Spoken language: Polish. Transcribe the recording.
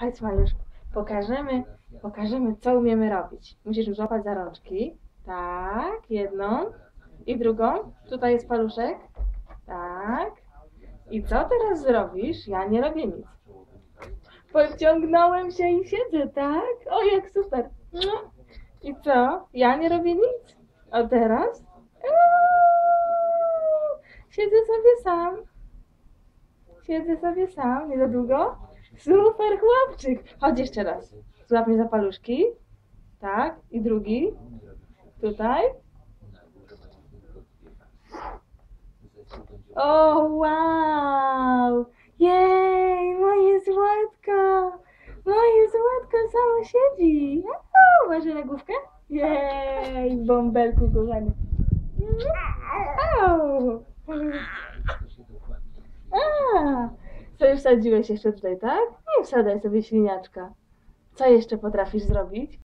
Chodź Maluszku, pokażemy, pokażemy co umiemy robić. Musisz już złapać za rączki. Tak, jedną i drugą. Tutaj jest paluszek. Tak. I co teraz zrobisz? Ja nie robię nic. Podciągnąłem się i siedzę, tak? O, jak super. I co? Ja nie robię nic. A teraz? Uuu, Siedzę sobie sam. Siedzę sobie sam, nie za długo. Super chłopczyk. Chodź jeszcze raz. Złap mnie za paluszki. Tak. I drugi. Tutaj. O, wow! Jej, moje złotko! Moje złotko samo siedzi. O, Masz na główkę? Jej, bąbelku kochany. Au! Co już sadziłeś jeszcze tutaj, tak? Nie wsadzaj sobie świniaczka. Co jeszcze potrafisz zrobić?